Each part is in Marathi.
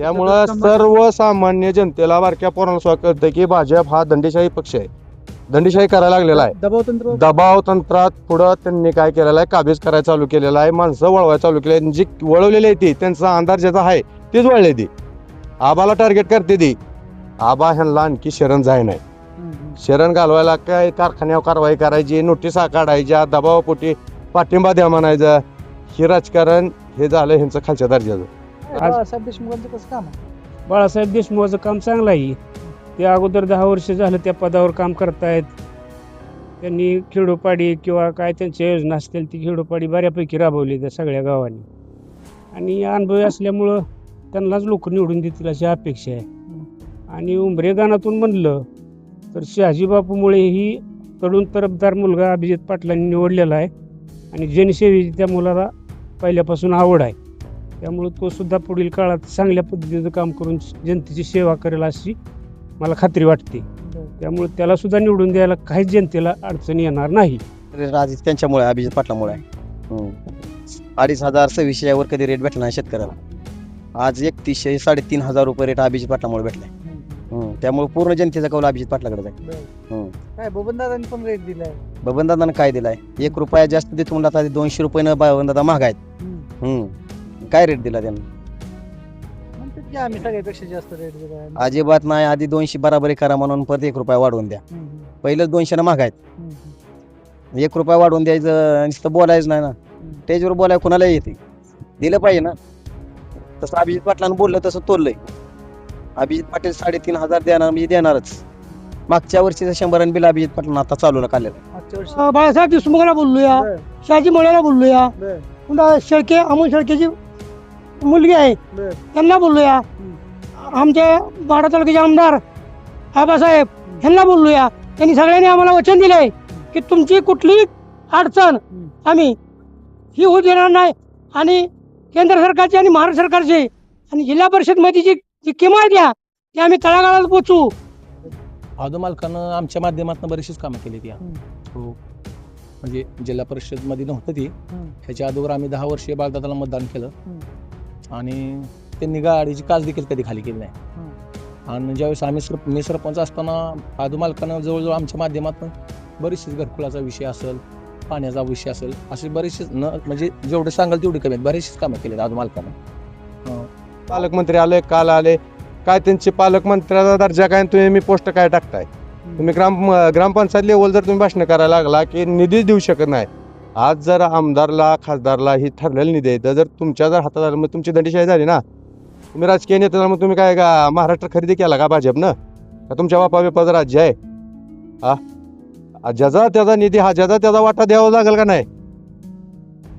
त्यामुळं सर्वसामान्य जनतेला बारक्या पोरांना सुद्धा कळतं की भाजप हा दंडेशाही पक्ष आहे. दंडेशाही करायला लागलेला आहे. दबाव तंत्र दबाव तंत्रात पुढं त्यांनी काय केलेलं आहे? काबीज करायला चालू केलेला आहे. माणसं वळवायला चालू केले जी वळवलेली आहे ती त्यांचा अंधार ज्याचा आहे तीच वळले ती. आबाला टार्गेट करते ती. आबा ह्यांना आणखी शरण जाय नाही. शरण घालवायला काय कारखान्यावर कारवाई करायची नोटिसा काढायच्या दबावापोटी पाठिंबा द्या म्हणायचं. हे राजकारण हे झालं ह्यांचं खालच्या दर्जाचं. बाळासाहेब देशमुखांचं कसं काम आहे? बाळासाहेब देशमुखाचं काम चांगलं आहे. ते अगोदर दहा वर्ष झालं त्या पदावर काम करतायत. त्यांनी खेडोपाडी किंवा काय त्यांच्या योजना असतील ती खेडोपाडी बऱ्यापैकी राबवली त्या सगळ्या गावांनी. आणि अनुभवी असल्यामुळं त्यांनाच लोक निवडून देतील अशी अपेक्षा आहे. आणि उंबरे गाणातून म्हणलं तर शहाजी बापूमुळे ही तरुण तरफदार मुलगा अभिजित पाटलांनी निवडलेला आहे. आणि जनसेवेची त्या मुलाला पहिल्यापासून आवड आहे. त्यामुळे तो सुद्धा पुढील काळात चांगल्या पद्धतीचं काम करून जनतेची सेवा करेल अशी मला खात्री वाटते. त्यामुळे त्याला सुद्धा निवडून द्यायला काहीच जनतेला अडचण येणार नाही. राज त्यांच्यामुळे अभिजित पाटलामुळे. अडीच हजार सव्वीसशे यावर कधी रेट भेटला नाही शेतकऱ्याला. आज एकतीसशे साडेतीन हजार रुपये रेट अभिजित पाटलामुळे भेटलाय. त्यामुळे पूर्ण जनतेचा कौल अभिजित पाटलाकडे आहे. हम्म. काय बबनदादांनी पण रेट दिलाय? बबनदादानं काय दिलाय? एक रुपया जास्त देतो म्हणलं दोनशे रुपयानं बबनदादा महाग आहेत. हम्म. काय रेट दिला त्यांना? म्हणतात की आम्ही सगळ्यापेक्षा जास्त रेट दिलाय अजिबात नाही आधी दोनशे बराबरी करा म्हणून परत एक रुपया वाढवून द्या. हम्म, पहिलंच दोनशेनं महाग आहेत. हम्म, हम्म, एक रुपया वाढवून द्यायचं नुसतं बोलायचं नाही ना. स्टेजवर बोलाय कोणाला येते. दिलं पाहिजे ना. तसं अभिजित पाटलानं बोललं तसं तोललंय. अभिजित पाटील साडेतीन हजार देणार म्हणजे देणारच. मागच्या वर्षीचं शंभर बिल अभिजित पाटलांना आता चालू काढलेलं मागच्या वर्षी. अं, बाळासाहेब देशमुखाला बोलूया बर, शहाजी मोळ्याला बोलूया बर, पुन्हा शेळके अमोल शेळकेची मुलगी आहे. बर. त्यांना बोलूया. आमचे माडा तालुक्याचे आमदार आबासाहेब यांना बोलूया. त्यांनी सगळ्यांनी आम्हाला वचन दिले की तुमची कुठलीही अडचण आम्ही ही होऊ देणार नाही. आणि केंद्र सरकारची आणि महाराष्ट्र सरकारची आणि जिल्हा परिषदमध्ये जी जी किंमत द्या ती आम्ही तळागाळात पोचू आदो मालकानं आमच्या माध्यमातून बरीचशीच कामं केली ती. हो. म्हणजे जिल्हा परिषदमध्ये नव्हतं ती. ह्याच्या अगोदर आम्ही दहा वर्षे बालदादाला मतदान केलं. आणि त्यांनी गाडीची काच देखील कधी खाली केली नाही. आणि ज्यावेळेस आम्ही सर मी सरपंच असताना आदू मालकानं जवळजवळ आमच्या माध्यमातून बरीचशी घरकुलाचा विषय असेल पाण्याचा विषय असेल असे बरेचसे न म्हणजे जेवढे सांगाल तेवढे कमी आहेत. बरेचसेच कामं केली आदू मालकानं. पालकमंत्री आले काल आले. काय त्यांचे पालकमंत्र्याचा दर्जा काय तुम्ही मी पोस्ट काय टाकताय? तुम्ही ग्राम ग्रामपंचायत लेवल जर तुम्ही भाषण करायला लागला की निधीच देऊ शकत नाही. आज जर आमदारला खासदारला ही ठरलेलं निधी आहे. तर जर तुमच्या जर हातात आलं मग तुमची दंडीशाही झाली ना? तुम्ही राजकीय नेते झाला, मग तुम्ही काय का महाराष्ट्र खरेदी केला का भाजपनं? का तुमच्या बापा बिपाचं राज्य आहे? हा ज्याचा त्याचा निधी हा ज्याचा त्याचा वाटा द्यावा लागेल का नाही?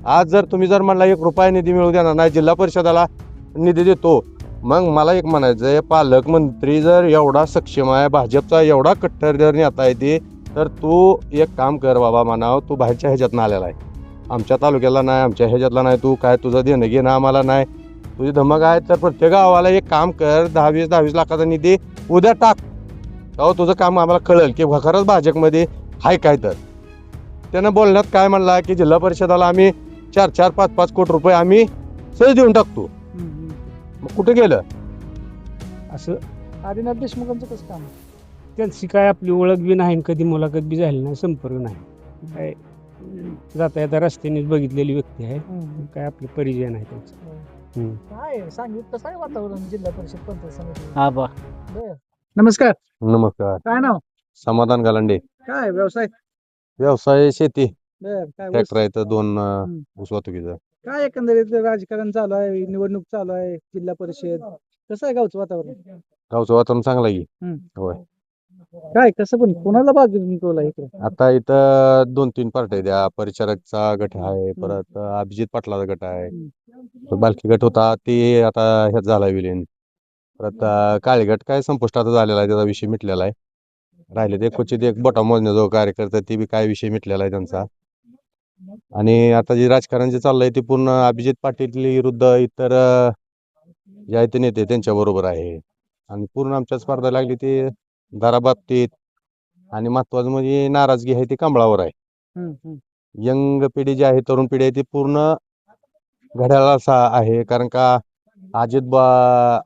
आज जर तुम्ही जर म्हणला एक रुपया निधी मिळू देणार नाही जिल्हा परिषदाला निधी देतो मग मला एक म्हणायचं आहे पालकमंत्री जर एवढा सक्षम आहे भाजपचा एवढा कट्टर जर नेता आहे ते तर तू एक काम कर बाबा म्हणाव तू बाहेरच्या ह्याच्यात आलेला आहे. आमच्या तालुक्याला नाही आमच्या ह्याच्यातला नाही तू काय तुझं देणं घेणं आम्हाला नाही. तुझी धमक आहे तर प्रत्येक गावाला एक काम कर दहावीस दहावीस लाखाचा निधी उद्या टाक. तेव्हा तुझं काम आम्हाला कळेल की खरंच भाजपमध्ये आहे काय तर. त्यानं बोलण्यात काय म्हणला की जिल्हा परिषदाला आम्ही चार चार पाच पाच कोटी रुपये आम्ही सहज देऊन टाकतो. मग कुठे गेलं? असं आदिनाथ देशमुखांचं कसं काम? त्यांची काय आपली ओळख बी नाही आणि कधी मुलाखत बी झाली नाही संपर्क नाही. काय जाता येता रस्त्यानेच बघितलेली व्यक्ती आहे. हम्म. काय आपले परिचय नाही त्यांचा. हम्म. काय आहे? सांगित कसं आहे वातावरण जिल्हा परिषद पंचायत समिती. हा बा बर. नमस्कार. नमस्कार. काय नाव? समाधान गालांडे. काय व्यवसाय? व्यवसाय शेती. बर काय ऊस? ट्रॅक्टर आहे तर दोन अं. ऊस वाहतुकीचं. काय एकंदरीत राजकारण चालू आहे? निवडणूक चालू आहे जिल्हा परिषद. कसं आहे गावचं वातावरण? गावचं वातावरण चांगलं आहे की. हम्म. होय. काय कसं पण कोणाला बाजू जिंकवला इकडे? आता इथं दोन तीन पार्ट आहे त्या परिचारकचा गट आहे परत अभिजित पाटलाचा गट आहे. तो बालकी गट होता ते आता ह्यात झाला विलीन. परत अं, काळे गट काय संपुष्टात झालेला आहे त्याचा विषय मिटलेला आहे. राहिले ते क्वचित एक बोटा जो कार्यकर्ता ते बी काय विषय मिटलेला आहे त्यांचा. आणि आता जे राजकारण जे चाललंय ते पूर्ण अभिजित पाटील विरुद्ध इतर अं, जे आहे ते नेते त्यांच्या बरोबर आहे. आणि पूर्ण आमच्या स्पर्धा लागली ते दराबाबतीत आणि महत्वाचं म्हणजे नाराजगी आहे ती कमळावर आहे. यंग पिढी जी आहे तरुण पिढी आहे ती पूर्ण घड्याळाचा आहे. कारण का अजित बा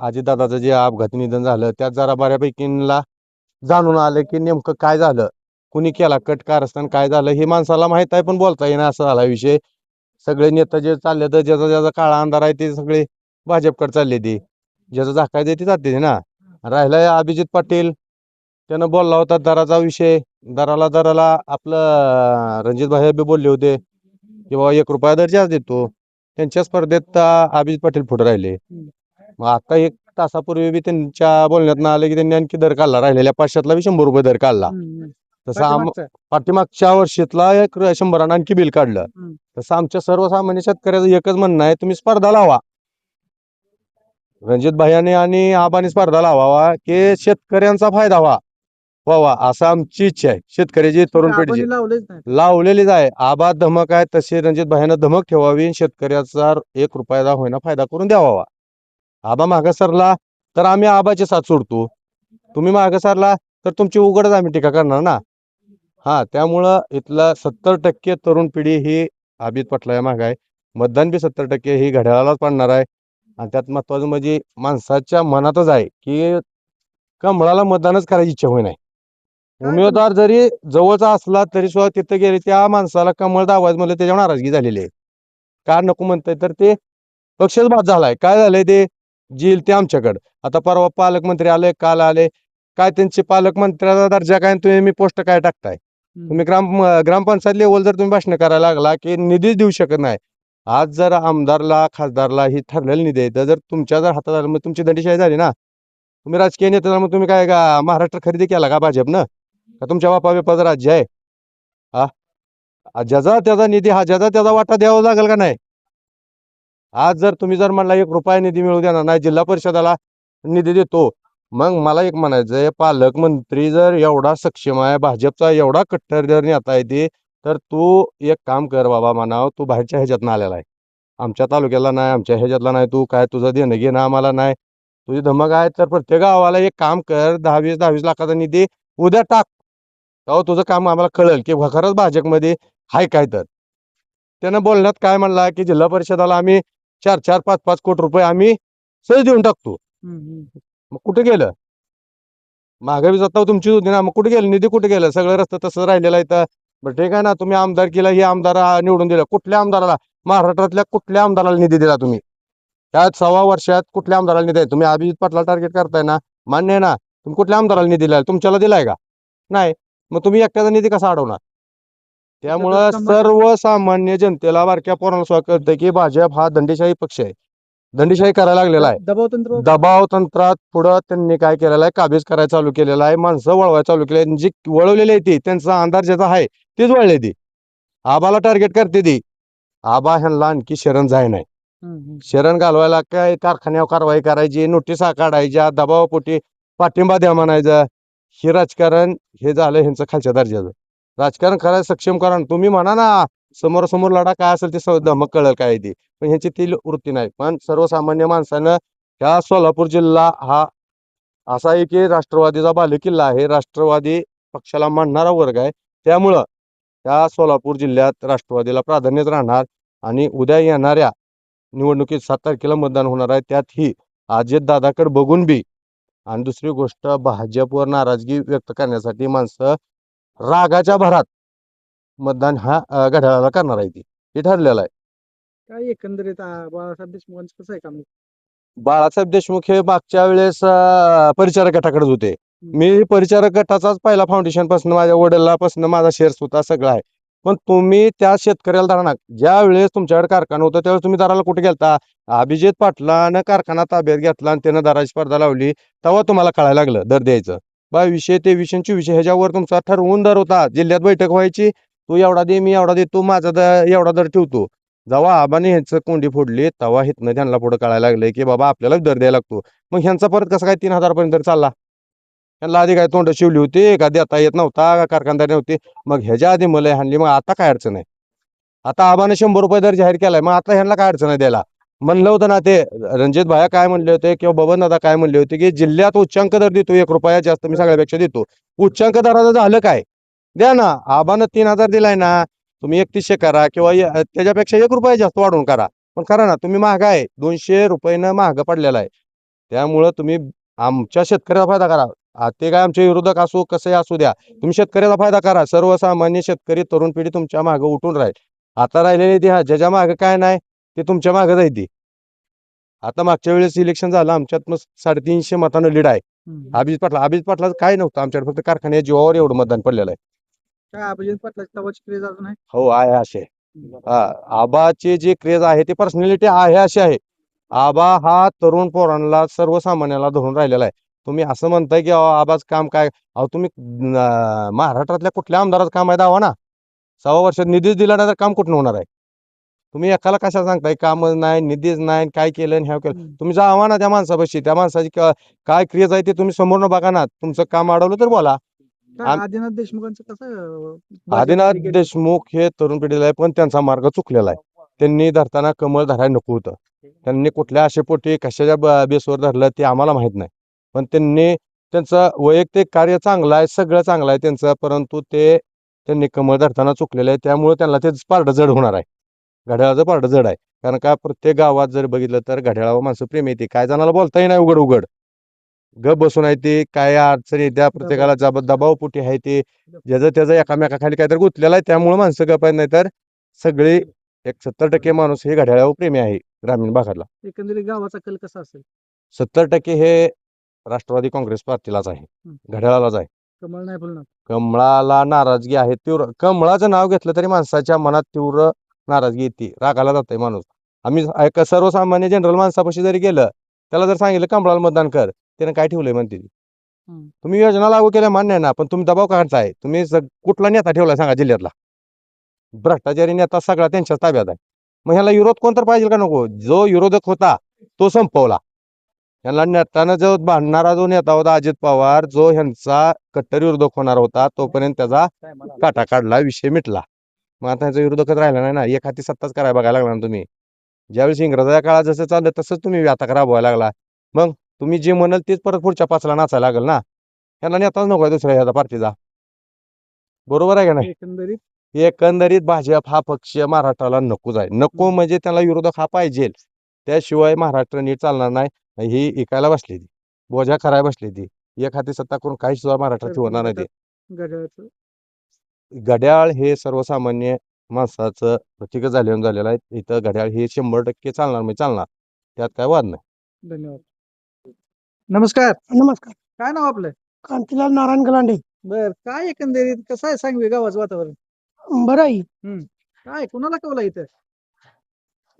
अजितदादाचं जे अपघाती निधन झालं त्यात जरा बऱ्यापैकीला जाणून आलं की नेमकं काय झालं कुणी केला कट कारस्थान काय झालं हे माणसाला माहीत आहे पण बोलता येईना असं झाला विषय. सगळे नेता जे चालले तर ज्याचा ज्याचा काळा अंधार आहे ते सगळे भाजपकडे चालले ते. ज्याचं झाकायचं ते जाते ना. राहिलाय अभिजित पाटील. त्यानं बोलला होता दराचा विषय. दराला दराला आपलं रणजित भाई बी बोलले होते की बाबा एक रुपया दर जास्त देतो. त्यांच्या स्पर्धेत अभिजित पाटील पुढे राहिले. मग आता एक तासापूर्वी बी त्यांच्या बोलण्यात आलं की त्यांनी आणखी दर काढला. राहिलेल्या पाचशेतला बी शंभर रुपये दर काढला. तसं. पाठीमागच्या वर्षीतला एक शंभरानं आणखी बिल काढलं. तसं आमच्या सर्वसामान्य शेतकऱ्याचं एकच म्हणणं आहे तुम्ही स्पर्धा लावा. रणजित भाईयाने आणि आबाने स्पर्धा लावावा की शेतकऱ्यांचा फायदा व्हा. व्हावा असं आमची इच्छा आहे. शेतकऱ्याची तरुण पिढीची नाही. लावलेलीच आहे. आबा धमक आहे तशी रणजित भाईनं धमक ठेवावी शेतकऱ्याचा एक रुपयाचा होईना फायदा करून द्यावा. आबा मागं सरला तर आम्ही आबाची साथ सोडतो. तुम्ही मागं सरला तर तुमची उघडच आम्ही टीका करणार ना? हा त्यामुळं इथलं सत्तर टक्के तरुण पिढी ही आबिद पटला माग आहे. मतदान बी सत्तर टक्के ही घड्याळालाच पडणार आहे. आणि त्यात महत्वाचं म्हणजे माणसाच्या मनातच आहे की कमळाला मतदानच करायची इच्छा होई नाही उमेदवार जरी जवळचा असला तरी सुद्धा तिथं गेले त्या माणसाला कमळ दावायचं म्हणलं त्याच्यावर नाराजगी झालेली आहे. का नको म्हणताय? तर ते पक्षच बाद झालाय. काय झालंय ते? जील ते आमच्याकडं. आता परवा पालकमंत्री आले काल आले. काय त्यांचे पालकमंत्र्याचा दर्जा काय तुम्ही मी पोस्ट काय टाकताय? तुम्ही ग्राम ग्रामपंचायत लेवल जर तुम्ही भाषण करायला लागला की निधीच देऊ शकत नाही. आज जर आमदारला खासदारला ही ठरलेलं निधी आहे तर जर तुमच्या जर हातात आलं मग तुमची दंडीशाही झाली ना. तुम्ही राजकीय नेते तुम्ही काय का महाराष्ट्र खरेदी केला का भाजपनं? का तुमच्या बापा बिपाचं राज्य आहे? हा? ज्याचा त्याचा निधी हा ज्याचा त्याचा वाटा द्यावा लागेल का नाही? आज जर तुम्ही जर म्हणला एक रुपया निधी मिळू देणार नाही जिल्हा परिषदाला निधी देतो मग मला एक म्हणायचं आहे पालकमंत्री जर एवढा सक्षम आहे भाजपचा एवढा कट्टर जर नेता येते तर तू एक काम कर बाबा म्हणाव तू बाहेरच्या ह्याच्यातनं आलेला आहे. आमच्या तालुक्याला नाही आमच्या ह्याच्यातला नाही तू काय तुझं देणं घेणं आम्हाला नाही. तुझी धमक आहे तर प्रत्येक गावाला एक काम कर दहावीस दहावीस लाखाचा निधी उद्या टाक. तेव्हा तुझं काम आम्हाला कळेल की खरंच भाजपमध्ये आहे काय तर. त्यानं बोलण्यात काय म्हणला की जिल्हा परिषदाला आम्ही चार चार पाच पाच कोटी रुपये आम्ही सहज देऊन टाकतो. मग कुठे गेलं? माघारी जाता तुमची होती ना मग कुठे गेलं? निधी कुठे गेलं? सगळं रस्ता तसं राहिलेलं आहे तर बरं ठीक आहे ना तुम्ही आमदार केला हे आमदार निवडून दिलं. कुठल्या आमदाराला? महाराष्ट्रातल्या कुठल्या आमदाराला निधी दिला तुम्ही? त्या सव्वा वर्षात कुठल्या आमदाराला निधी तुम्ही अभिजित पाटला टार्गेट करताय ना? मान्य आहे ना? तुम्ही कुठल्या आमदाराला निधी दिलाय? तुमच्याला दिलाय का? नाही. मग तुम्ही एकट्याचा निधी कसा अडवणार? त्यामुळं सर्वसामान्य जनतेला बारक्या पोरांना कळतं की भाजप हा दंडेशाही पक्ष आहे. दंडेशाही करायला लागलेला आहे. दबाव तंत्र दबाव तंत्रात पुढं त्यांनी काय केलेलं आहे? काबीज करायला चालू केलेलं आहे. माणसं वळवायला चालू केले जी वळवलेली आहे ती त्यांचा अंधार ज्याचा आहे तीच वळले ती. आबाला टार्गेट करते ती. आबा ह्यांना आणखी शरण जाय नाही. शरण घालवायला काय? कारखान्यावर कारवाई करायची नोटिसा काढायच्या दबावापोटी पाठिंबा द्या म्हणायचं. हे राजकारण हे झालं ह्यांचं खालच्या दर्जाचं. राजकारण करायला सक्षम करा. तुम्ही म्हणा ना समोरासमोर लढा काय असेल ते धमक कळेल काय ते. पण ह्यांची ती वृत्ती नाही. पण सर्वसामान्य माणसानं ह्या सोलापूर जिल्हा हा असा आहे की राष्ट्रवादीचा बालेकिल्ला आहे. राष्ट्रवादी पक्षाला मानणारा वर्ग आहे. त्यामुळं त्या सोलापूर जिल्ह्यात राष्ट्रवादीला प्राधान्यच राहणार आणि उद्या येणाऱ्या निवडणुकीत सात तारखेला मतदान होणार आहे. त्यातही अजितदादाकडे बघून बी आणि दुसरी गोष्ट भाजपवर नाराजगी व्यक्त करण्यासाठी माणसं रागाच्या भरात मतदान हा घड्याळाला करणार आहे ती. हे ठरलेलं आहे. काय एकंदरीत आ, बाळासाहेब देशमुखांचं कसं आहे काम? बाळासाहेब देशमुख हे मागच्या वेळेस अं, परिचारक गटाकडे होते. मी परिचारक गटाचाच पहिला फाउंडेशनपासून माझ्या वडिलापासून माझा शेअर्स होता सगळा आहे. पण तुम्ही त्या शेतकऱ्याला धरणार ज्या वेळेस तुमच्याकडे कारखाना होता त्यावेळेस तुम्ही दाराला कुठे गेलता? अभिजित पाटलानं कारखाना ताब्यात घेतला आणि त्यानं दाराची स्पर्धा लावली तेव्हा तुम्हाला कळायला लागलं दर द्यायचं. बावीसशे तेवीसशे चोवीसशे ह्याच्यावर तुमचा ठरवून दर होता. जिल्ह्यात बैठक व्हायची तू एवढा दे मी एवढा देतो माझा दर एवढा दर ठेवतो. जेव्हा आबाने ह्यांचं कोंडी फोडली तेव्हा हिथनं त्यांना पुढे कळायला लागलं की बाबा आपल्याला दर द्यायला लागतो. मग ह्यांचा परत कसं काय तीन हजारपर्यंत चालला? त्यांना आधी काय तोंड शिवली होती का देता येत नव्हता का कारखानदारी नव्हती? मग ह्याच्या आधी मला हाणली मग आता काय अडचण आहे? आता आबाने शंभर रुपये दर जाहीर केलाय मग आता ह्यांना काय अडचण आहे द्यायला? म्हणलं होतं ना ते रणजित भाया काय म्हणले होते किंवा बबन दादा काय म्हणले होते की जिल्ह्यात उच्चांक दर देतो एक रुपया जास्त मी सगळ्यापेक्षा देतो. उच्चांक दराचं झालं काय? द्या ना आबानं तीन हजार दिलाय ना तुम्ही एकतीसशे करा किंवा त्याच्यापेक्षा एक रुपया जास्त वाढवून करा. पण करा ना तुम्ही महाग आहे दोनशे रुपयानं महाग पडलेला आहे. त्यामुळं तुम्ही आमच्या शेतकऱ्याचा फायदा करा. ते काय आमचे विरोधक असो कसे असू द्या तुम्ही शेतकऱ्याचा फायदा करा. सर्वसामान्य शेतकरी तरुण पिढी तुमच्या मागं उठून राहील. आता राहिलेले ते हा ज्याच्या मागं काय नाही ते तुमच्या मागं जायते आता मागच्या वेळेस इलेक्शन झालं आमच्यात मग साडेतीनशे मतानं लीड आहे. अभिजित पाटला अभिजित पाटलाचं काय नव्हतं आमच्याकडे फक्त कारखान्या जीवावर एवढं मतदान पडलेलं आहे. काय अभिजित हो आहे असे. आबाचे जे क्रेज आहे ते पर्सनॅलिटी आहे अशी आहे. आबा हा तरुण पोरांना सर्वसामान्याला धरून राहिलेला आहे. तुम्ही असं म्हणताय की आबाच काम काय? अहो तुम्ही महाराष्ट्रातल्या कुठल्या आमदाराचं काम आहे दावा ना? सव्वा वर्षात निधीच दिला नाही तर काम कुठून होणार आहे? तुम्ही एकाला कशा सांगताय? काम नाही निधीच नाही काय केलं ह्या केलं. तुम्ही जावा ना त्या माणसापाशी त्या माणसाची काय क्रेज आहे ते तुम्ही समोरनं बघा ना. तुमचं काम अडवलं तर बोला. आदिनाथ देशमुखांचं कसं आदिनाथ? देशमुख हे तरुण पिढीला आहे पण त्यांचा मार्ग चुकलेला आहे. त्यांनी धरताना कमळ धरायला नको होतं. त्यांनी कुठल्या आशेपोटी कशाच्या बेसवर धरलं ते आम्हाला माहीत नाही. पण त्यांनी त्यांचं वैयक्तिक कार्य चांगलं आहे सगळं चांगलं आहे त्यांचं परंतु ते त्यांनी कमळ धरताना चुकलेलं आहे त्यामुळे त्यांना ते पारडं जड होणार आहे. घड्याळाचं पारडं जड आहे. कारण का प्रत्येक गावात जर बघितलं तर घड्याळावर माणसं प्रेम येते. काय जणाला बोलताही नाही उघड उघड. गप बसून आहे ते काय अडचणी येत्या प्रत्येकाला जब दबावपोटी आहे ते ज्याचं त्याचं एकामेकाखाली काहीतरी गुंतलेलं आहे त्यामुळे माणसं गप आहेत नाही तर सगळे एक सत्तर टक्के माणूस हे घड्याळावर प्रेमी आहे ग्रामीण भागातला. एकंदरीत गावाचा कल कसा असेल? सत्तर टक्के हे राष्ट्रवादी काँग्रेस पार्टीलाच आहे. घड्याळालाच आहे. कमळ नाही फुलणार. कमळाला नाराजगी आहे तीव्र कमळाचं नाव घेतलं तरी माणसाच्या मनात तीव्र नाराजगी येते. रागाला जाते माणूस. आम्ही एक सर्वसामान्य जनरल माणसापाशी जरी गेलं त्याला जर सांगितलं कमळाला मतदान कर त्याने काय ठेवलंय म्हणते. तुम्ही योजना लागू केल्या मान्य आहे ना पण तुम्ही दबाव काढताय. तुम्ही सग- कुठला नेता ठेवलाय सांगा जिल्ह्यातला? भ्रष्टाचारी नेता सगळा त्यांच्याच ताब्यात आहे. मग ह्याला विरोध कोण तर पाहिजे का नको? जो विरोधक होता तो संपवला. यांना नेताना जो भांडणारा जो नेता होता अजित पवार जो ह्यांचा कट्टर विरोधक होणार होता तोपर्यंत त्याचा काटा काढला विषय मिटला. मग आता ह्याचा विरोधकच राहिला नाही ना? एक हाती सत्ताच करायला बघायला लागला ना तुम्ही? ज्यावेळेस इंग्रजाच्या काळात जसं चाललं तसंच तुम्ही आता राबवायला लागला. मग तुम्ही जे म्हणाल तेच परत पुढच्या पाचला नाचायला लागेल ना? ह्यांना नेताच नको आहे दुसऱ्या ह्याचा पार्टीचा. बरोबर आहे का नाही? एकंदरीत? एकंदरीत भाजप हा पक्ष महाराष्ट्राला नकोच आहे. नको म्हणजे त्याला विरोधक हा पाहिजे त्याशिवाय महाराष्ट्र नीट चालणार नाही. ही इकायला बसली ती. बोजा करायला बसली ती. एक हाती सत्ता करून काही सुद्धा महाराष्ट्रात होणार नाही ते. घड्याळ हे सर्वसामान्य माणसाचं प्रतीक झालेलं झालेलं आहे. इथं घड्याळ हे शंभर टक्के चालणार म्हणजे चालणार. त्यात काय वाद नाही. धन्यवाद. नमस्कार. नमस्कार. काय नाव आपलं? कांतीलाल नारायण गलांडे. बर काय एकंदरीत? कसं आहे सांगवे गावाचं वातावरण? बरं आहे. काय कुणाला कवला इथं?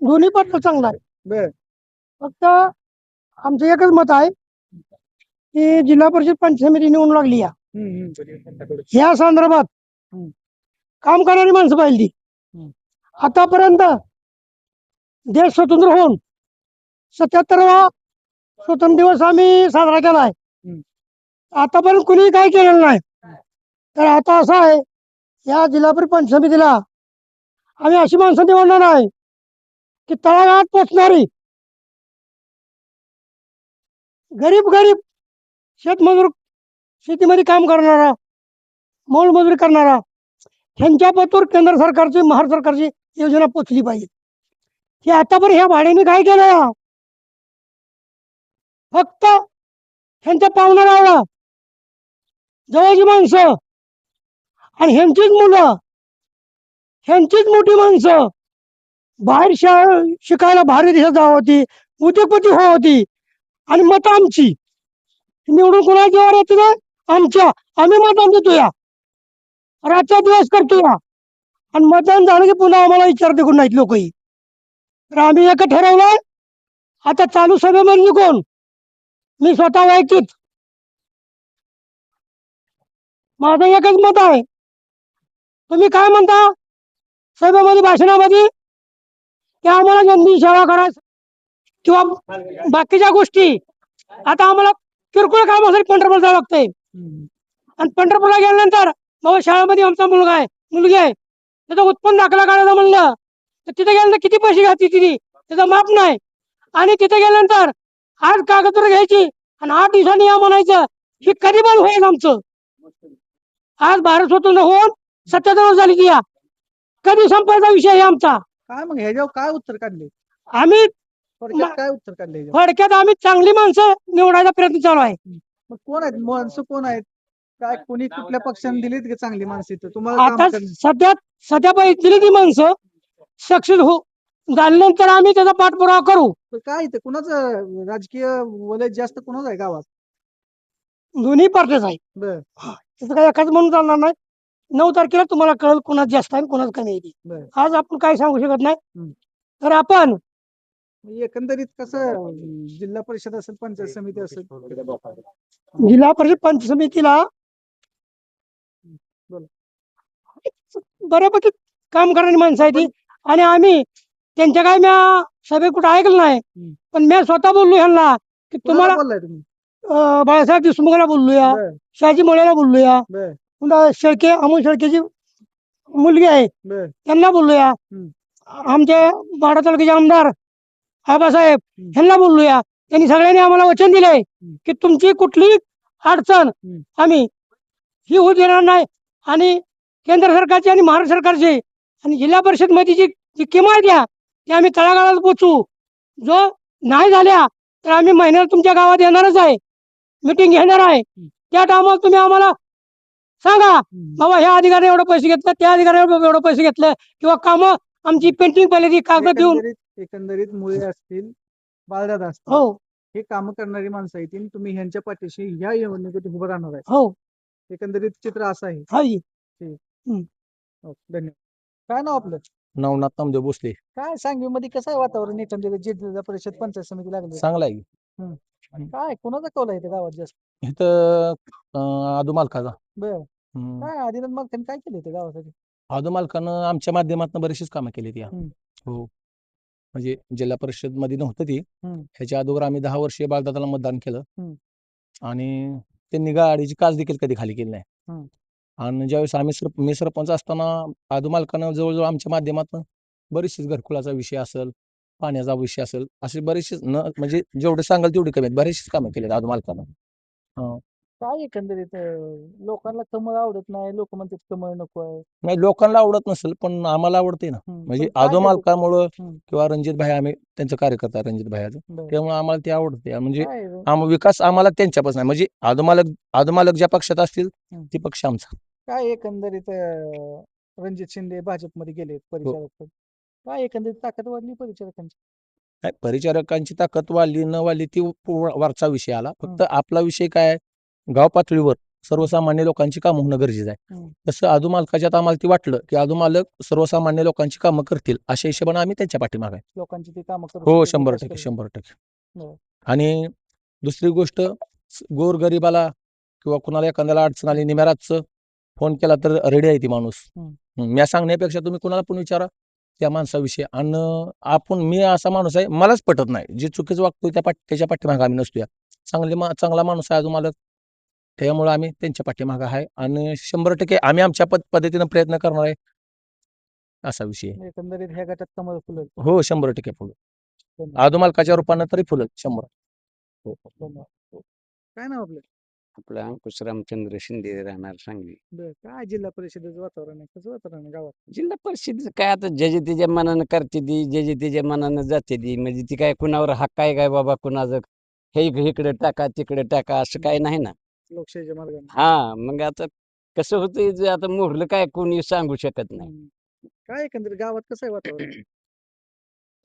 दोन्ही पट्ट चांगला आहे. बर. फक्त आमचं एकच मत आहे की जिल्हा परिषद पंचायत समिती निवडून लागली या. ह्या संदर्भात. काम करणारी माणसं पाहिली ती. आतापर्यंत देश स्वतंत्र होऊन सत्याहत्तरवा स्वतंत्र दिवस आम्ही साजरा केलाय हम्म. आतापर्यंत कुणी काही केलेलं नाही तर आता असं आहे या जिल्हा परिषद समितीला आम्ही अशी माणसं निवडणार आहे की तळागाळात पोचणारी गरीब गरीब. शेतमजूर शेतीमध्ये काम करणारा मोलमजुरी करणारा ह्यांच्या पतूर केंद्र सरकारची महाराष्ट्र सरकारची योजना पोचली पाहिजे. हे आतापर्यंत ह्या भाड्याने काय केलं फक्त ह्यांच्या पाहुणा रावला जवळची माणसं. आणि ह्यांचीच मुलं. ह्यांचीच मोठी माणसं. बाहेर शा शिकायला बाहेर देशात जावं होती. उद्योगपती हो होती. आणि मत आमची. निवडून कोणाच्या जेव्हा येते ना आमच्या. आम्ही मतदान देतो या. रातचा दिवस करतो या. आणि मतदान झालं की पुन्हा आम्हाला विचारते कोण नाहीत लोकही. तर आम्ही एक ठरवलं आता चालू सभेमध्ये कोण मी स्वतः वैयक्तिक. माझं एकच मत आहे. तुम्ही काय म्हणता? सभेमध्ये भाषणामध्ये? की आम्हाला जनतेची सेवा करा किंवा बाकीच्या गोष्टी. आता आम्हाला किरकोळ कामासाठी पंढरपूर जावं लागतंय. आणि पंढरपूरला गेल्यानंतर बाबा शाळेमध्ये आमचा मुलगा आहे मुलगी आहे. त्याचं उत्पन्न दाखला काढायला म्हणलं तर तिथे गेल्यानंतर किती पैसे घातली तिथे त्याचं माप नाही. आणि तिथे गेल्यानंतर आज कागदपत्र घ्यायची आणि आठ दिवसांनी या म्हणायचं ही कधी बंद होईल आमचं? आज भारत स्वतंत्र होऊन वर्ष झाली ती या. कधी संपायचा विषय आहे आमचा? काय मग ह्याच्यावर काय उत्तर काढले? आम्ही थोडक्यात मा- काय उत्तर काढले? थोडक्यात आम्ही चांगली माणसं निवडायचा प्रयत्न चालू आहे. मग कोण आहेत? माणसं कोण आहेत? काय कोणी कुठल्या पक्षाने दिलीत का चांगली माणसं इथं? तुम्हाला आता? सध्या सध्या पाहिजे ती माणसं. सक्सेस हो झाल्यानंतर आम्ही त्याचा पाठपुरावा करू. काय इथं? कुणाचं राजकीय वलय जास्त कुणाचं आहे गावात? दोन्ही पार्टीज आहे. बर. तसं काही एकाच म्हणून चालणार नाही. नऊ तारखेला तुम्हाला कळेल कुणाच जास्त आहे कुणाच कमी आहे ते. बर. आज आपण काय सांगू शकत नाही. हम्म. तर आपण म्हणजे एकंदरीत कसं जिल्हा परिषद असेल पंचायत समिती असेल. जिल्हा परिषद पंचायत समितीला? बऱ्यापैकी काम करणारी माणसं आहे ती. आणि आम्ही त्यांच्या काय म्या सभेत कुठं ऐकलं नाही. पण मी स्वतः बोललो ह्यांना की तुम्हाला बोललाय तुम्ही? अं, बाळासाहेब देशमुखला बोलूया बर. शहाजी मोळ्याला बोलूया बर. पुन्हा शेळके अमोल शेळकेची मुलगी आहे बर. त्यांना बोलूया हम्म. आमचे माडा तालुक्याचे आमदार आबासाहेब ह्यांना बोलूया. त्यांनी सगळ्यांनी आम्हाला वचन दिलंय की तुमची कुठली अडचण आम्ही ही होऊ देणार नाही. आणि केंद्र सरकारची आणि महाराष्ट्र सरकारची आणि जिल्हा परिषदमध्ये जी जी किमान द्या ते आम्ही तळागाळाला पोचू. जो नाही झाल्या तर आम्ही महिन्याला तुमच्या गावात येणारच आहे. मिटिंग घेणार आहे. त्या टायमाला तुम्ही आम्हाला सांगा बाबा ह्या अधिकाऱ्याने एवढं पैसे घेतलं त्या अधिकाऱ्याने एवढं पैसे घेतलं किंवा कामं आमची पेंटिंग पहिले ती कागद देऊन एकंदरीत मुळे असतील बाळदादा असतील हो. हे काम करणारी माणसं आहेत. आणि तुम्ही ह्यांच्या पाठीशी ह्या निवडणुकीत उभं राहणार आहे. हो. एकंदरीत चित्र असं आहे. हो, धन्यवाद. काय नाव आपलं? नवनाथ नामदेव भोसले. काय सांगवी मध्ये कसं आहे वातावरण एकंदरीत? जिल्हा परिषद पंचायत समिती लागली. चांगला आहे. काय कोणाचा कौल आहे गावात जास्त? इथं अं, आदू मालकाचा. बर. हम्म. काय आदिनाथ मग त्यांनी काय केलं इथं गावासाठी? आदू मालकानं आमच्या माध्यमातून बरीचशीच कामं केली ती हम्म. हो. म्हणजे जिल्हा परिषदमध्ये नव्हतं ती हम्म. ह्याच्या अगोदर आम्ही दहा वर्षीय बालदादाला मतदान केलं हम्म. आणि त्यांनी गाडीची काच देखील कधी खाली केली नाही. आणि ज्यावेळेस आम्ही सर मी सरपंच असताना आदू मालकानं जवळजवळ आमच्या माध्यमातून बरीचशीच घरकुलाचा विषय असेल पाण्याचा विषय असेल असे बरेचसे न म्हणजे जेवढे सांगाल तेवढे कमी आहेत बरेचसेच कामं केली आदू मालकानं काय एकंदरीत अं, लोकांना कमळ आवडत नाही लोक म्हणतात कमळ नको आहे नाही लोकांना आवडत नसेल पण आम्हाला आवडते ना हम्म, म्हणजे पण काय आदो त्याचं- मालकामुळं हम्म. किंवा रणजित भाई आम्ही त्यांचं कार्यकर्ता रणजित भाईचं बरं. त्यामुळे आम्हाला ते आवडते म्हणजे काय आहे? आम विकास आम्हाला त्यांच्यापासून आहे म्हणजे आदो मालक आदो मालक ज्या पक्षात असतील हम्म. ती पक्ष आमचा काय एकंदरीत अं, रणजित शिंदे भाजपमध्ये गेले हो. परिचारक पद. काय एकंदरीत ताकद वाढली परिचारकांची काय परिचारकांची ताकद वाढली न वाढली ती पु- वरचा विषय आला फक्त आपला विषय काय आहे गाव पातळीवर सर्वसामान्य लोकांची कामं होणं गरजेचं आहे. हम्म. तसं आदू मालकाच्यात आम्हाला ती वाटलं की आदू मालक सर्वसामान्य लोकांची कामं करतील अशा हिशोबाने आम्ही त्यांच्या पाठीमागे आहे. लोकांची ती कामं करू हो शंभर टक्के शंभर टक्के. हो. आणि दुसरी गोष्ट गोरगरिबाला किंवा कुणाला एखाद्याला अडचण आली निम्यारातचं फोन केला तर रेडी आहे ती माणूस. म्या सांगण्यापेक्षा तुम्ही कुणाला पण विचारा त्या माणसाविषयी. आणि आपण मी असा माणूस आहे मलाच पटत नाही. जे चुकीचं वागतोय त्या पाठ त्याच्या पाठीमागे आम्ही नसतोय. चांगले मा चांगला माणूस आहे अजून मालक. त्यामुळे आम्ही त्यांच्या पाठीमागे आहे आणि शंभर टक्के आम्ही आमच्या पद पद्धतीनं प्रयत्न करणार आहे असा विषय आहे. एकंदरीत ह्या गटात कमळ हो शंभर टक्के फुलं. धन्यवाद. आदू मालकाच्या रूपानं तरी फुलं शंभर. हो. हो. काय नाव आपलं? आपलं अंकुश रामचंद्र शिंदे राहणार सांगली. बरं काय जिल्हा परिषदेचं वातावरण आहे? कसं वातावरण आहे गावात? जिल्हा परिषद काय आता जे जे त्याच्या मनानं करते ती जे जे त्याच्या मनानं जाते ती म्हणजे ती काय कुणावर हक्क आहे काय बाबा कुणाचं? हे इकडे टाका तिकडे टाका असं काय नाही ना. लोकशाहीच्या मार्गाने. हा मग आता कसं होतं जे आता मोरलं काय कोणी सांगू शकत नाही. हम्म. काय एकंदरीत गावात कसं आहे वातावरण?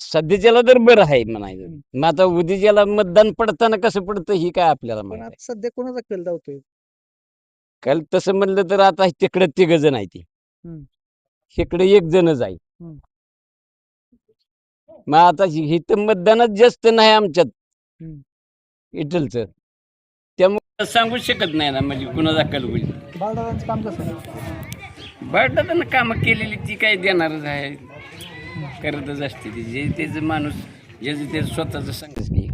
सध्याच्याला तर बरं आहे म्हणायचं. मग आता उद्याच्याला मतदान पडताना कसं पडतं ही काय आपल्याला पण माहिती आता सध्या कोणाचा कल धावतोय? काल तसं म्हणलं तर आता तिकडे तिघ जण आहे ती. हम्म. इकडे एक जणच आहे. हम्म. मग आता हि- इथं मतदानच जास्त नाही आमच्यात. हम्म. इटलचं त्यामुळे सांगू शकत नाही ना म्हणजे कुणाचा कल होईल. बाळदादांचं काम कसं आहे? बरं कामं केलेली ती काय देणारच आहे. करतच असते ती. जे त्याचं माणूस ज्याचं ते स्वतःच सांगतच की.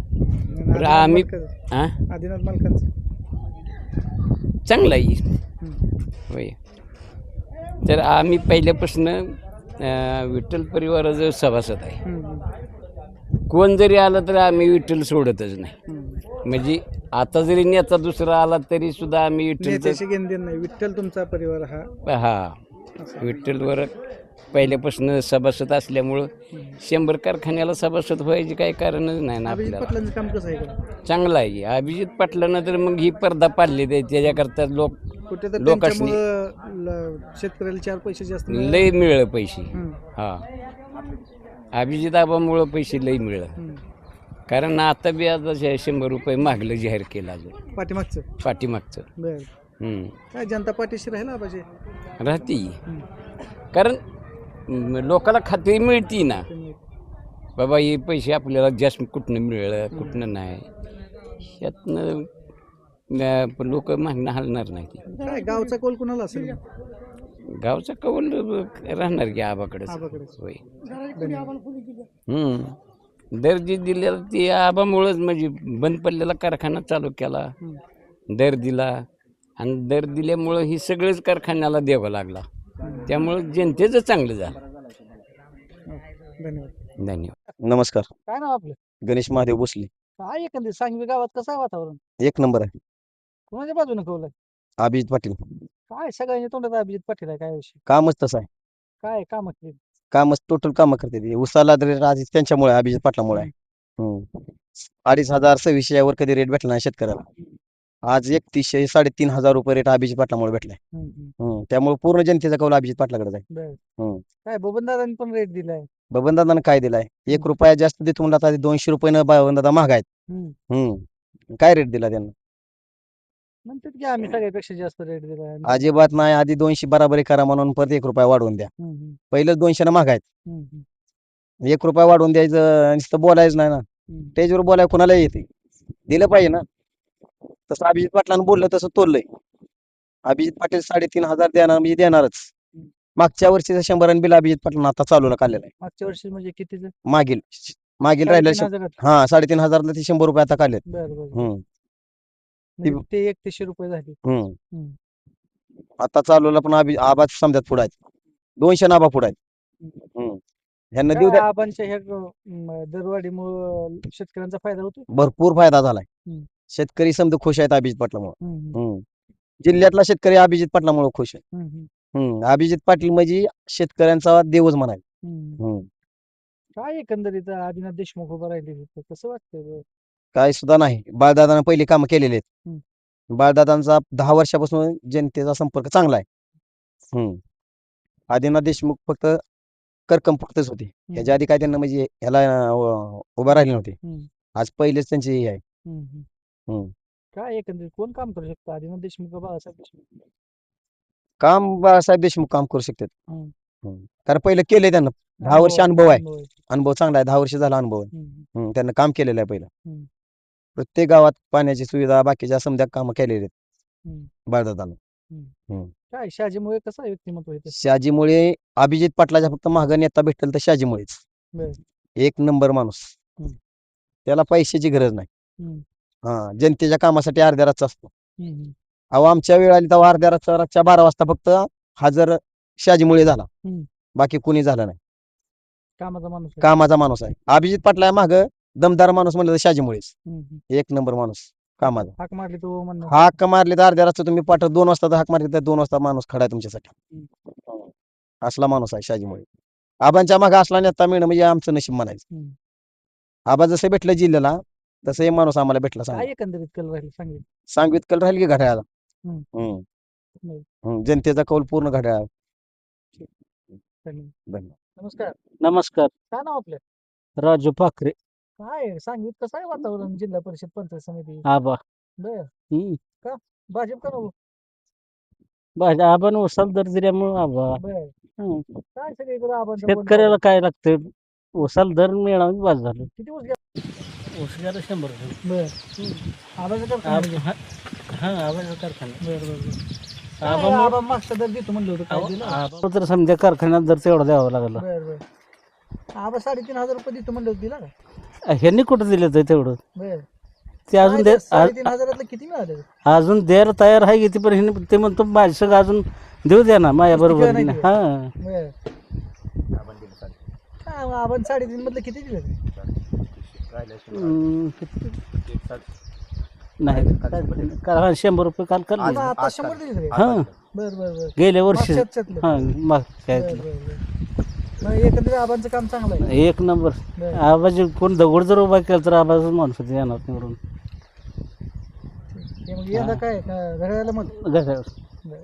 आम्ही- आदिनाथ मालकांचं. चांगला आहे. होय. तर आम्ही पहिल्यापासून विठ्ठल परिवाराचं सभासद आहे. कोण जरी आलं तर आम्ही विठ्ठल सोडतच नाही. म्हणजे आता जरी नेता दुसरा आला तरी सुद्धा आम्ही घेणं देणं नाही. विठ्ठल तुमचा परिवार हा. हा. विठ्ठलवर पहिल्यापासून सभासद असल्यामुळं शंभर कारखान्याला सभासद व्हायचे काही कारणच नाही ना अभिजित आपल्याला. पाटलांचं काम कसं आहे? चांगलं आहे. अभिजित पाटलानं तर मग ही पर्दा पाडली ते. त्याच्याकरता लोक कुठे तर लोकांनी- त्यांच्यामुळं ल- शेतकऱ्याला चार पैसे जास्त मिळाले. लय मिळलं पैसे. हम्म, हा. अभिजित आबामुळं पैसे लय मिळलं. हम्म. कारण आता बी आता शे- शंभर रुपये मागलं जाहीर केलं अजून. पाठीमागचं? पाठीमागचं. बर. हम्म. काय जनता पाठीशी राहिला पाहिजे राहते. कारण म, लोकाला खात्री मिळती ना. बाबा हे पैसे आपल्याला जास्त कुठनं मिळलं कुठनं नाही. यातनं लोक मागणं हलणार नाही. काय गावचा कोल कुणाला असेल? गावचा कौल राहणार की आबाकडेच. आबाकडेच. होय. धन्यवाद. हम्म. दर्जी दिलेला ते आबामुळंच म्हणजे बंद पडलेला कारखाना चालू केला. दर दिला आणि दर दिल्यामुळं ही सगळेच कारखान्याला द्यावं लागला. त्यामुळं जनतेचं चांगलं झालं. धन्यवाद. धन्यवाद. नमस्कार. काय नाव आपलं? गणेश महादेव भोसले. काय एकंदरीत सांगवी गावात कसं आहे वातावरण? एक नंबर आहे. कोणाच्या बाजूने कौल आहे अभिजित पाटील. काय सगळ्यांच्या तोंडात अभिजित पाटील आहे काय विषय? कामच तसं आहे. काय काम कामच टोटल कामं करते ते. उसाला तर आज त्यांच्यामुळे अभिजित पाटलामुळे. आहे हम्म. अडीच हजार सव्वीसशे यावर कधी रेट भेटला नाही शेतकऱ्याला. आज एकतीसशे साडेतीन हजार रुपये रेट अभिजित पाटलामुळे भेटलाय हम्म. त्यामुळे पूर्ण जनतेचा कौल अभिजित पाटलाकडे आहे. हम्म. काय बबनदादांनी पण रेट दिलाय? बबनदादानं काय दिलाय? एक रुपया जास्त देतो म्हणलं आता दोनशे रुपयानं बबनदादा महाग आहेत. हम्म. हम्म. काय रेट दिला त्यांना? म्हणतात की आम्ही सगळ्यापेक्षा जास्त रेट दिलाय अजिबात नाही आधी दोनशे बराबरी करा म्हणून परत एक रुपया वाढवून द्या. हम्म, हम्म, पहिलं दोनशे महाग आहेत हम्म, हम्म, एक रुपया वाढवून द्यायचं नुसतं बोलायचं नाही ना. हम्म. स्टेजवर बोलाय कुणाला येते. दिलं पाहिजे ना. तसं अभिजित पाटलानं बोललं तसं तोललंय. अभिजित पाटील साडेतीन हजार देणार म्हणजे देणारच. मागच्या वर्षीचं शंभर बिल अभिजित पाटलानं आता चालू काढलेलं आहे. मागच्या वर्षी म्हणजे कितीच? मागील मागील राहिलं हा साडेतीन हजारला ते शंभर रुपये आता काढलेत. बर बर. हम्म. म्हणजे ते एकतीसशे रुपये झाले. हम्म हम्म. आता चालूला पण अभि आबाच समजात पुढे आहेत दोनशे नाबा पुढे आहेत हम्म ह्यांना देऊ द्या. आबांच्या ह्या म, दरवाढीमुळं शेतकऱ्यांचा फायदा होतो भरपूर फायदा झालाय. हम्म. शेतकरी समजा खुश आहेत अभिजित पाटलामुळे. हम्म, जिल्ह्यातला शेतकरी अभिजित पाटलामुळे खुश आहे. हम्म, हम्म, हम्म अभिजित पाटील म्हणजे शेतकऱ्यांचा देवच म्हणायला हम्म. काय एकंदरीत आदिनाथ देशमुख उभं राहिले तिथं कसं वाटतंय काय सुद्धा नाही. बाळदादानं पहिली कामं केलेली आहेत. बाळदादांचा दहा वर्षापासून जनतेचा संपर्क चांगला आहे. हम्म आदिनाथ देशमुख फक्त करकम फक्तच होते. ह्याच्या आधी काय त्यांना म्हणजे ह्याला अं, उभा राहिले नव्हते. आज पहिलेच त्यांची हे आहे. हम्म. काय एकंदरीत? कोण काम करू शकतं? आदिनाथ देशमुख का बाळासाहेब देशमुख? काम बाळासाहेब देशमुख काम करू शकतात. हम्म. हम्म. कारण पहिलं केलंय त्यांना. दहा वर्ष अनुभव आहे. अनुभव चांगला आहे. दहा वर्ष झाला अनुभव आहे. हम्म, त्यांना काम केलेलं आहे पहिलं. हम्म. प्रत्येक गावात पाण्याची सुविधा बाकीच्या समजा कामं केलेली आहेत हम्म. बाळदादानं काय शहाजीमुळे कसं आहे व्यक्तिमत्व? शहाजीमुळे अभिजित पाटलाच्या फक्त महाग नेता भेटेल तर शहाजीमुळेच. एक नंबर माणूस हम्म. त्याला पैशाची गरज नाही हम्म. हा जनतेच्या कामासाठी अर्ध्या रातचा असतो. अहो आमच्या वेळ आली तेव्हा अर्ध्या रातचा रातच्या बारा वाजता फक्त हजर शहाजीमुळे झाला हम्म. बाकी कुणी झालं नाही कामाचा माणूस आहे. कामाचा माणूस आहे अभिजित पाटला माग दमदार माणूस म्हणलं तर हम्म. एक नंबर माणूस कामाचा हाक मारली तो म्हणणं. हाक मारले तर अर्ध्या रातचं तुम्ही पाठ दोन वाजता तर हाक मारली तर दोन वाजता माणूस खडा आहे तुमच्यासाठी. असला माणूस आहे शहाजीमुळे आबांच्या मागे असला नेता मिळणं म्हणजे आमचं नशीब म्हणायचं. आबा जसं भेटलं जिल्ह्याला तसं हे माणूस आम्हाला भेटला सांग. काय एकंदरीत कल राहील सांगवीत कल राहील की घड्याळाला हम्म. जनतेचा कौल पूर्ण घड्याळ. धन्यवाद. नमस्कार. नमस्कार. काय नाव आपलं? राजू पाखरे. काय सांगित कसं आहे वातावरण जिल्हा परिषद पंचायत समिती. आबा बर. हम्म. भाजप का नको भाजी आबा उसाल दर दिल्यामुळे आबा बर. हम्म. काय सगळीकडे शेतकऱ्याला. काय लागतं? उसाल दर मिळावं बस झालं. किती ऊस गेला शंभर बर. आबाचं? हा आबाचा कारखाना. बर बर बर. आबा काय मग- आबा मागचा दर देतो म्हणलं होतं काय दिलं? आबा तर समजा कारखान्यात दर तेवढा द्यावा लागला. बर बर. आबा साडेतीन हजार रुपये देतो म्हणलं होतं दिला का ह्यांनी कुठं दिलं तर तेवढं? बर. ते अजून दे ते साडेतीन हजारातलं किती मिळाले? अजून द्यायला तयार आहे की ती पण ह्यांनी ते म्हणतो माझ्या सगळं अजून देऊ द्या ना माझ्या बरोबर नाही दिलं. हा. बर. काय आपण साडेतीन मधलं किती दिलं? हम्म, किती? नाही काल हा, शंभर रुपये काल आता काल आता शंभर दिले सगळे हा. बर बर बर. गेल्या वर्षी मागच्या? हा बर, बर, एकंदरीत आबांचं काम चांगलं आहे एक नंबर बर. आबाजी कोण दगड जर उभा केला तर आबाज माणूस येणार निवडून ते मग यंदा काय का घड्याळाला मत घड्याळ. बर.